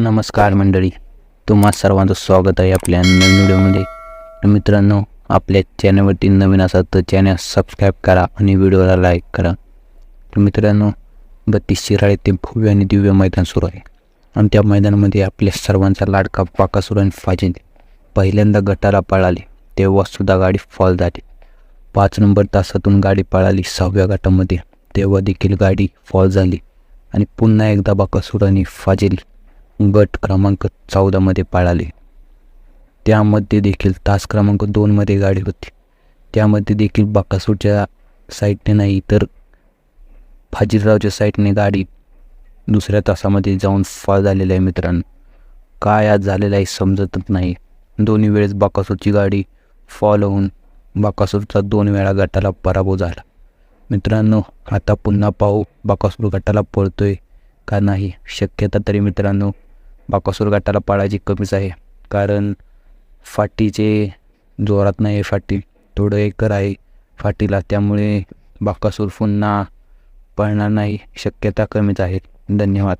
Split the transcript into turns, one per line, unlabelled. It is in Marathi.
नमस्कार मंडळी. तुम्हा सर्वांचं स्वागत आहे आपल्या नवीन व्हिडिओमध्ये. तर मित्रांनो आपल्या चॅनलवरती नवीन असाल तर चॅनल सबस्क्राईब करा आणि व्हिडिओला लाईक करा. तर मित्रांनो बत्तीस शिराळे ते भव्य आणि दिव्य मैदान सुरू आहे. आणि त्या मैदानामध्ये आपल्या सर्वांचा लाडका पाकासुर आणि फाजिल. पहिल्यांदा गटाला पळाली तेव्हा सुद्धा गाडी फॉल झाली. पाच नंबर तासातून गाडी पळाली सहाव्या गटामध्ये तेव्हा देखील गाडी फॉल झाली. आणि पुन्हा एकदा बाकासूर आणि फाजिल गट क्रमांक चौदामध्ये पळाले. त्यामध्ये देखील तास क्रमांक दोनमध्ये गाडी होती. त्यामध्ये देखील बाकासूरच्या साईडने नाही तर फाजीरावच्या साईडने गाडी दुसऱ्या तासामध्ये जाऊन फॉल झालेला आहे मित्रांनो. काय आज झालेलं आहे समजतच नाही. दोन्ही वेळेस बाकासूरची गाडी फॉल होऊन बाकासूरचा दोन वेळा गटाला पराभव झाला. मित्रांनो आता पुन्हा पाहू बाकासूर गटाला पळतोय का नाही शक्यता तरी मित्रांनो बाकासूर गटाला पाळायची कमीच आहे. कारण फाटीचे जोरात नाही आहे फाटी. थोडं एकर आहे फाटीला. त्यामुळे बाकासूर पुन्हा पळणार नाही. शक्यता कमीच आहे. धन्यवाद.